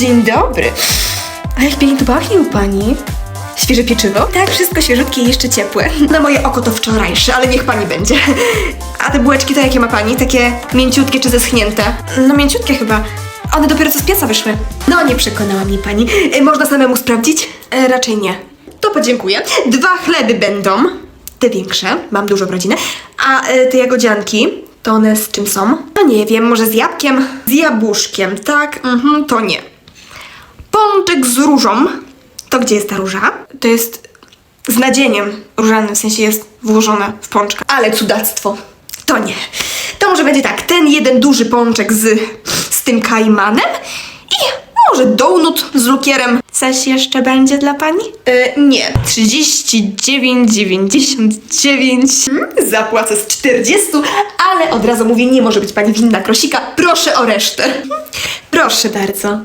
Dzień dobry. A jak pięknie to pachnie u pani? Świeże pieczywo? Tak, wszystko świeżutkie i jeszcze ciepłe. Na moje oko to wczorajsze, ale niech pani będzie. A te bułeczki to jakie ma pani? Takie mięciutkie czy zeschnięte? No mięciutkie chyba. One dopiero co z pieca wyszły. No, nie przekonała mnie pani. E, Można samemu sprawdzić? E, raczej nie. To podziękuję. Dwa chleby będą. Te większe, mam dużo w rodzinie. A e, te jagodzianki, to one z czym są? No nie wiem, może z jabłkiem? Z jabłuszkiem, tak? Mhm, to nie. Pączek z różą. To gdzie jest ta róża? To jest z nadzieniem różanym, w sensie jest włożone w pączka. Ale cudactwo. To nie. To może będzie tak, ten jeden duży pączek z, z tym kajmanem i może donut z lukierem. Coś jeszcze będzie dla pani? E, nie. 39,99. Hmm, zapłacę z 40, ale od razu mówię, nie może być pani winna krosika. Proszę o resztę. Proszę bardzo.